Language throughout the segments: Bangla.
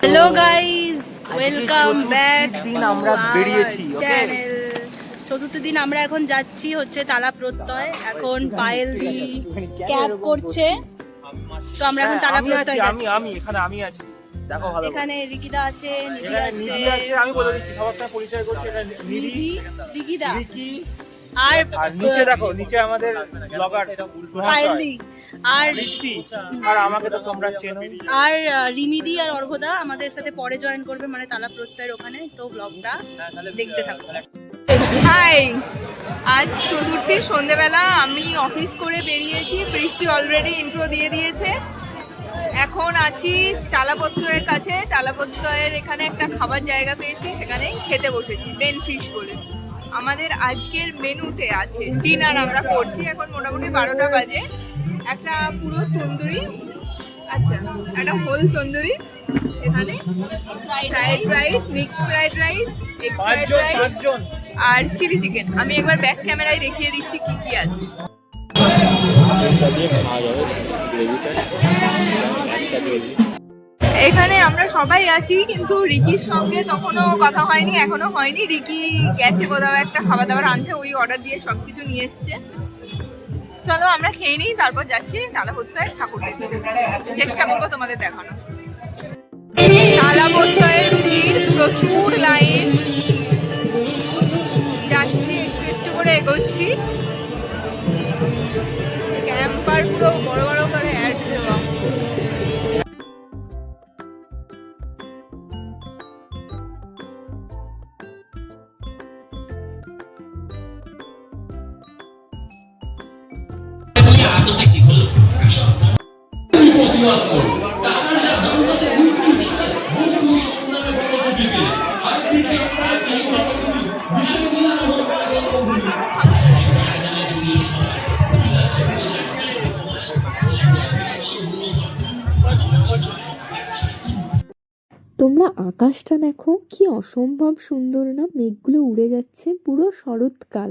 হ্যালো গাইস ওয়েলকাম ব্যাক দিন আমরা বেরিয়েছি? চ্যানেল চতুর্থ দিন আমরা এখন যাচ্ছি হচ্ছে তালা প্রত্যয়। এখন পায়েল দি ক্যাব করছে। তো আমরা এখন তালা প্রত্যয় আমি যাচ্ছি। আমি এখানে আমি আছি। দেখো ভালো এখানে রিকিদা আছে নিধি আছে। আমি বলে দিচ্ছি সবার সাথে পরিচয় করছি এটা নিধি নিধি রিকিদা রিকি আর আর নিচে দেখো নিচে আমাদের ব্লগার পায়েল দি আর বৃষ্টি আর আমাকে তো তোমরা চেনো। আর রিমিদি আর অর্ঘদা আমাদের সাথে পরে জয়েন করবে মানে তালা প্রত্যয়ের ওখানে তো ব্লগটা দেখতে থাকো। হাই আজ চতুর্থীর সন্ধেবেলা আমি অফিস করে বেরিয়েছি বৃষ্টি অলরেডি ইন্ট্রো দিয়ে দিয়েছে। এখন আছি টালাপত্রয়ের কাছে টালাপত্রয়ের এখানে একটা খাবার জায়গা পেয়েছি সেখানে খেতে বসেছি বেন ফিশ বলে। আমাদের আজকের মেনুতে আছে। ডিনার আমরা করছি এখন মোটামুটি বারোটা বাজে। একটা পুরো তন্দুরি আচ্ছা একটা হোল তন্দুরি এখানে fried rice mixed fried rice egg fried rice আর চিলি চিকেন আমি একবার ব্যাক ক্যামেরায় দেখিয়ে দিচ্ছি কি কি আছে। এখানে আমরা সবাই আছি, কিন্তু রিকির সঙ্গে তখনও কথা হয়নি, এখনও হয়নি। রিকি গেছে কোথাও একটা খাবার দাবার আনতে, ওই অর্ডার দিয়ে সব কিছু নিয়ে এসছে। চলো আমরা খেয়ে নিই, তারপর যাচ্ছি ডালাপত্তয়ের ঠাকুর চেষ্টা করব তোমাদের দেখানো ডালাপত্তয়ের ভিড় প্রচুর লাইন তোমরা আকাশটা দেখো কি অসম্ভব সুন্দর না মেঘগুলো উড়ে যাচ্ছে পুরো শরৎকাল।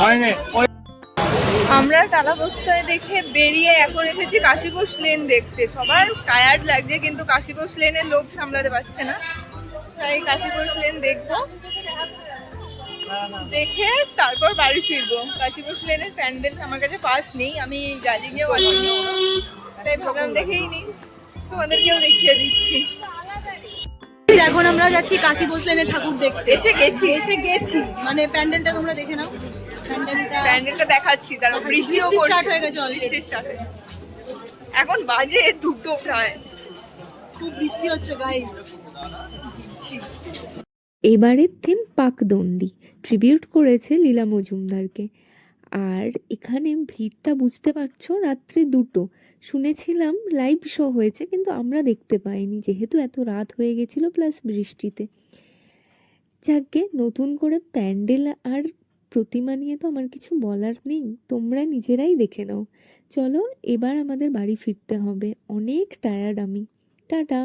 হয়নি। ওই আমরা টালাপত্তায় দেখে বেরিয়ে এখন এসেছি কাশীবোস লেন দেখতে। সবার টায়ার্ড লাগছে, কিন্তু কাশীবোস লেনের লোভ সামলাতে পারছে না। তাই কাশীবোস লেন দেখব। দেখে তারপর বাড়ি ফিরবো। কাশীবোস লেনের প্যান্ডেল আমার কাছে পাস নেই, আমি গালিগেও আছি তাই ভাবলাম দেখেই নিই তোমাদেরকেও দেখিয়ে দিচ্ছি। এখন আমরা যাচ্ছি কাশী বসলেনের ঠাকুর দেখতে। এসে গেছি। এসে গেছি। মানে প্যান্ডেলটা তোমরা দেখে নাও। প্যান্ডেলটা প্যান্ডেলটা দেখাচ্ছি তারপর বৃষ্টিও বৃষ্টি পড়ছে। হয়ে গেছে হয়ে গেছে। এখন বাজে দুটো প্রায়। খুব বৃষ্টি হচ্ছে গাইস এবারের থিম পাকদণ্ডী। ট্রিবিউট করেছে লীলা মজুমদারকে। আর এখানে ভিড়টা বুঝতে পারছ? রাত্রি দুটো। শুনেছিলাম লাইভ শো হয়েছে, কিন্তু আমরা দেখতে পাইনি। যেহেতু এত রাত হয়ে গেছিল প্লাস বৃষ্টিতে। যাকে নতুন করে প্যান্ডেল আর প্রতিমা নিয়ে তো আমার কিছু বলার নেই, তোমরা নিজেরাই দেখে নাও। চলো, এবার আমাদের বাড়ি ফিরতে হবে। অনেক টায়ার্ড আমি। টাটা!